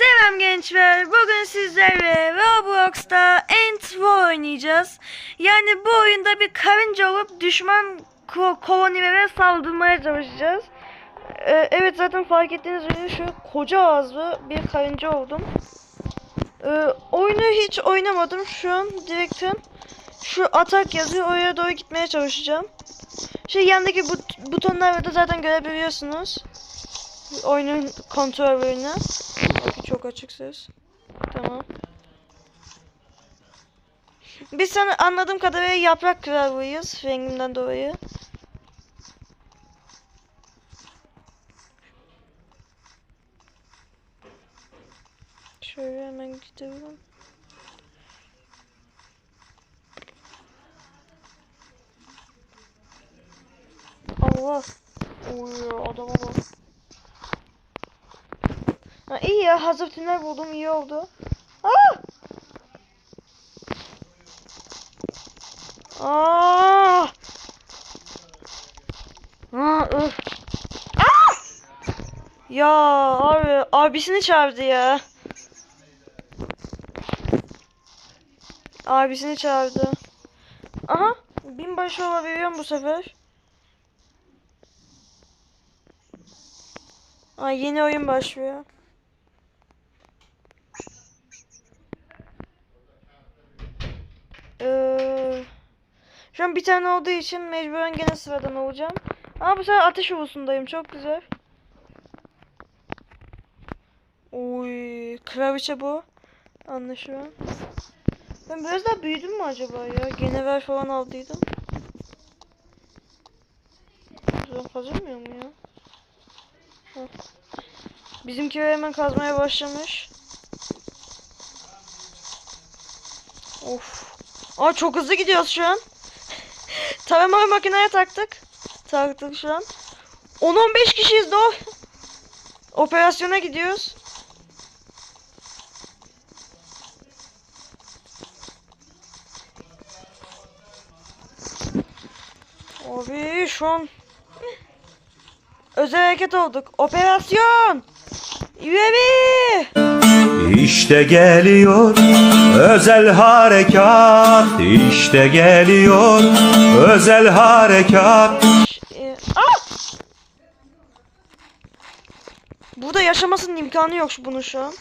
Selam gençler. Bugün sizlerle Roblox'ta Ant War oynayacağız. Yani bu oyunda bir karınca olup düşman ko kolonilere saldırmaya çalışacağız. Ee, evet zaten fark ettiğiniz üzere şu koca ağızlı bir karınca oldum. Ee, oyunu hiç oynamadım. Şu an direkten şu atak yazıyor. Oraya doğru gitmeye çalışacağım. Şey yandaki but butonları da zaten görebiliyorsunuz. Oyunun kontrolörünü. Çok açık ses. Tamam. Biz sana anladığım kadarıyla yaprak kralıyız rengimden dolayı. Şöyle hemen gidelim. Allah. Oy adama bak. Ha, iyi ya hazır tünel buldum iyi oldu. Aa! Aa! Aa, öf. Aa! Ya abi abisini çağırdı ya. Abisini çağırdı. Aha binbaşı olabiliyorum bu sefer. Ay yeni oyun başlıyor. Ee, şu an bir tane olduğu için mecburen gene sıradan olacağım. Ama bu sefer ateş ulusundayım. Çok güzel. Oy, kraliçe bu. Anlaşılan. Ben biraz daha büyüdüm mü acaba ya? Genever falan aldıydım. Buradan kazanmıyor mu ya? Heh. Bizimkiler hemen kazmaya başlamış. Of. Aa çok hızlı gidiyoruz şu an. Tarama makineye taktık. Taktık şu an. 10-15 kişiyiz doğru. Operasyona gidiyoruz. Abi şu an özel hareket olduk. Operasyon! UAV! İşte geliyor özel harekat İşte geliyor özel harekat Ee, ah! Burada yaşamasının imkanı yok bunun şu an.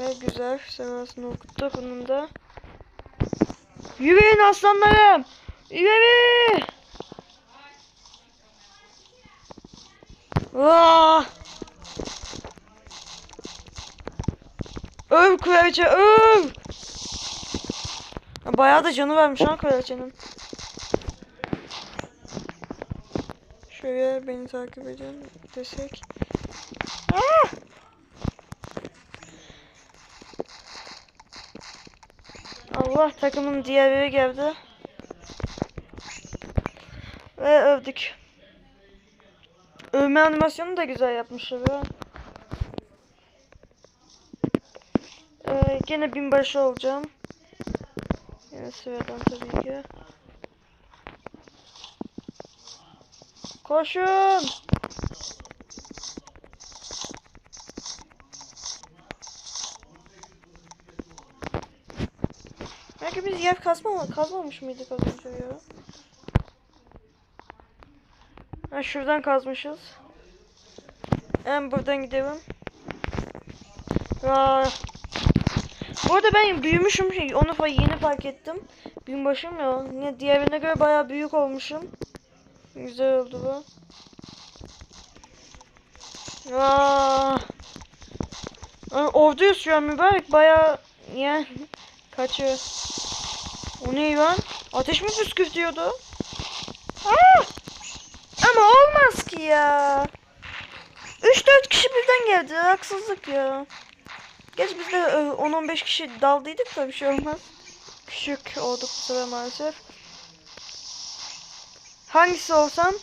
Evet güzel. Sevasını okuttu bunun da. Yürüyün aslanlarım. Yürü. Vaa! Öv kraliçe öv. Bayağı da canı varmış ha kraliçenin. Şöyle beni takip edin desek. Ah! Allah takımın diğerleri geldi. Ve övdük. Övme animasyonu da güzel yapmışlar ya. Gene binbaşı olacağım. Yine sıradan tabii ki. Koşun! Belki biz yer kazma kazmamış mıydık az önce ya? Ha şuradan kazmışız. Hem buradan gidelim. Aa. Bu ben büyümüşüm. Onu yeni fark ettim. Binbaşım ya. Yine diğerine göre bayağı büyük olmuşum. Güzel oldu bu. Aa. Orduyuz şu mübarek bayağı yani kaçıyor. O ne lan? Ateş mi püskürtüyordu? Aa! Ama olmaz ki ya. 3-4 kişi birden geldi. Haksızlık ya. Geç biz de e, 10-15 kişi daldıydık da bir şey olmaz. Küçük olduk bu sefer maalesef. Hangisi olsam?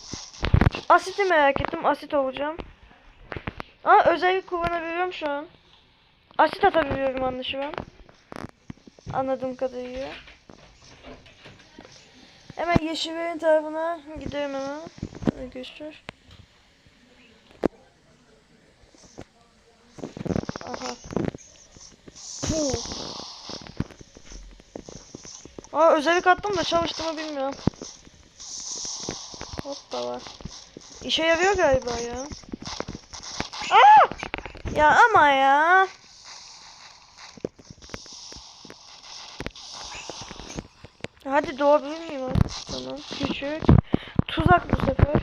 Asiti merak ettim. Asit olacağım. Aa özellik kullanabiliyorum şu an. Asit atabiliyorum anlaşılan. Anladığım kadarıyla. Hemen yeşillerin tarafına gidelim hemen. Arkadaşlar. Aa özellik attım da çalıştı bilmiyorum. Hoppala. İşe yarıyor galiba ya. Aa! Ya ama ya. Hadi doğabilir miyim artık sana? Küçük. Tuzak bu sefer.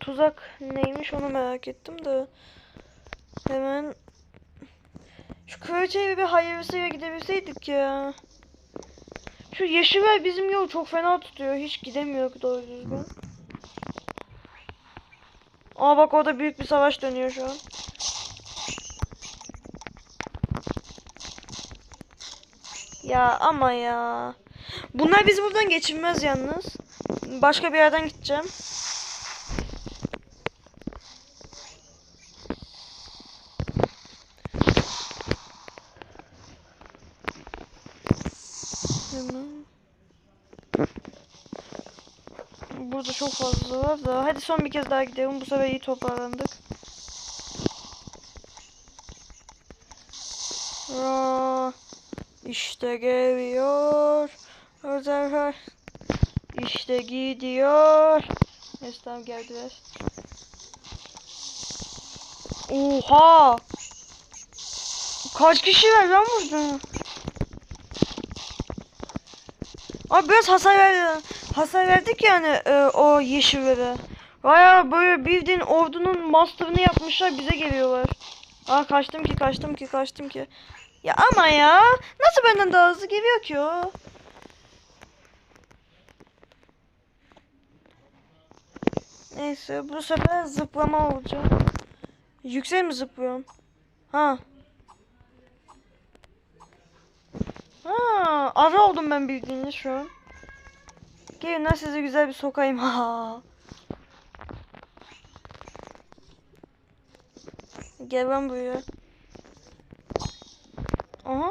Tuzak neymiş onu merak ettim de. Hemen şu kraliçeye bir hayırlısıyla gidebilseydik ya. Şu yeşiller bizim yol çok fena tutuyor. Hiç gidemiyor doğru düzgün. Aa bak orada büyük bir savaş dönüyor şu an. Ya ama ya. Bunlar bizi buradan geçirmez yalnız. Başka bir yerden gideceğim. Hemen. Burada çok fazla. Hadi son bir kez daha gidelim. Bu sefer iyi toparlandık. Aa, işte geliyor. Özel İşte gidiyor. Neyse tamam geldiler. Oha! Kaç kişi var lan burada? Abi biraz hasar verdi. Hasar verdik yani e, o yeşillere. Baya böyle bildiğin ordunun master'ını yapmışlar bize geliyorlar. Aa kaçtım ki kaçtım ki kaçtım ki. Ya ama ya nasıl benden daha hızlı geliyor ki o? Neyse bu sefer zıplama olacak. Yüksek mi zıplıyorum? Ha. Ha, ara oldum ben bildiğiniz şu an. Gelin lan sizi güzel bir sokayım. Ha. Gel lan buraya. Aha.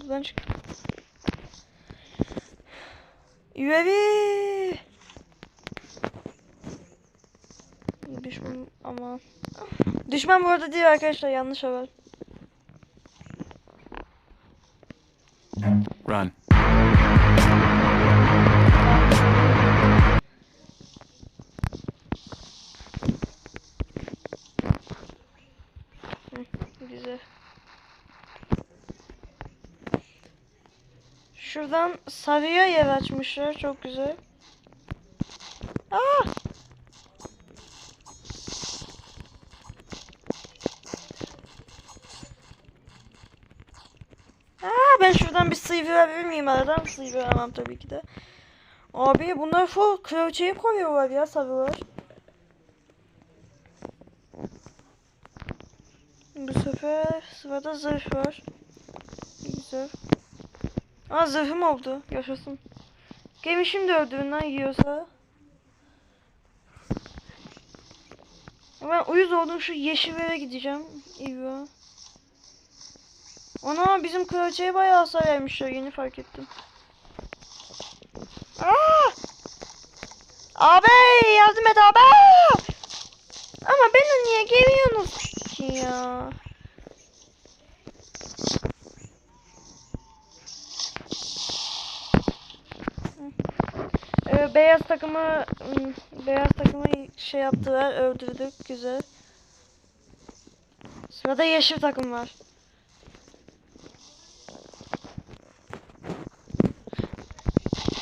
Buradan çık. Üyevi. Düşman ama. Düşman bu arada değil arkadaşlar yanlış haber. Run. Şuradan sarıya yer açmışlar. Çok güzel. Aa! Aa, ben şuradan bir sıyrılabilir miyim aradan? Sıyrılamam tabii ki de. Abi bunlar full kraliçeyi koyuyorlar ya sarılar. Bu sefer sırada zırh var. Güzel. Aa zırhım oldu. Yaşasın. Gemi şimdi öldüründen yiyorsa. Ben uyuz oldum şu yeşillere gideceğim. İyi Ana bizim kraliçeye bayağı hasar vermişler yeni fark ettim. Aa! Abi yardım et abi. Ama beni niye geliyorsunuz ya? Ee, beyaz takımı ım, beyaz takımı şey yaptılar öldürdük güzel. Sırada yeşil takım var.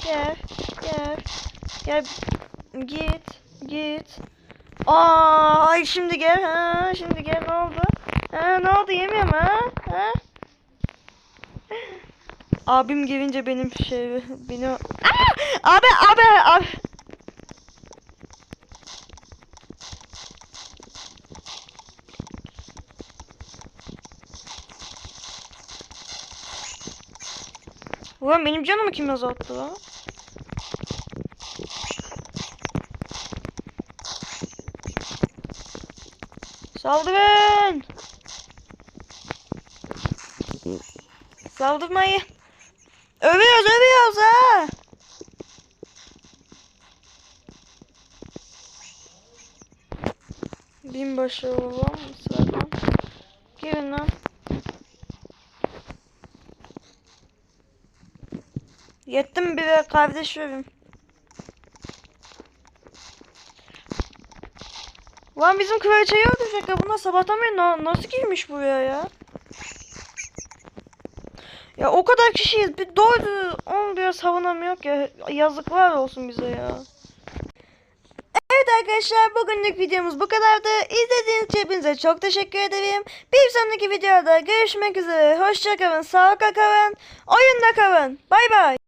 Gel gel gel git git. Aa, şimdi gel ha şimdi gel ne oldu? Ha ne oldu yemiyorum ha? Ha? Abim gelince benim şey beni Aa! Abi abi abi Ulan benim canımı kim azalttı lan? Saldırın! Saldırmayın. Övüyoruz övüyoruz ha. En başa olalım sıradan. Girin lan. Yettim bir kardeş verim. Lan bizim kraliçeyi öldürecek ya bunlar sabahtan beri na- nasıl girmiş buraya ya? Ya o kadar kişiyiz bir doğru onu biraz savunamıyor ya yazıklar olsun bize ya. Arkadaşlar bugünlük videomuz bu kadardı. İzlediğiniz için hepinize çok teşekkür ederim. Bir sonraki videoda görüşmek üzere. Hoşçakalın, sağlıkla kalın, oyunda kalın. Bay bay.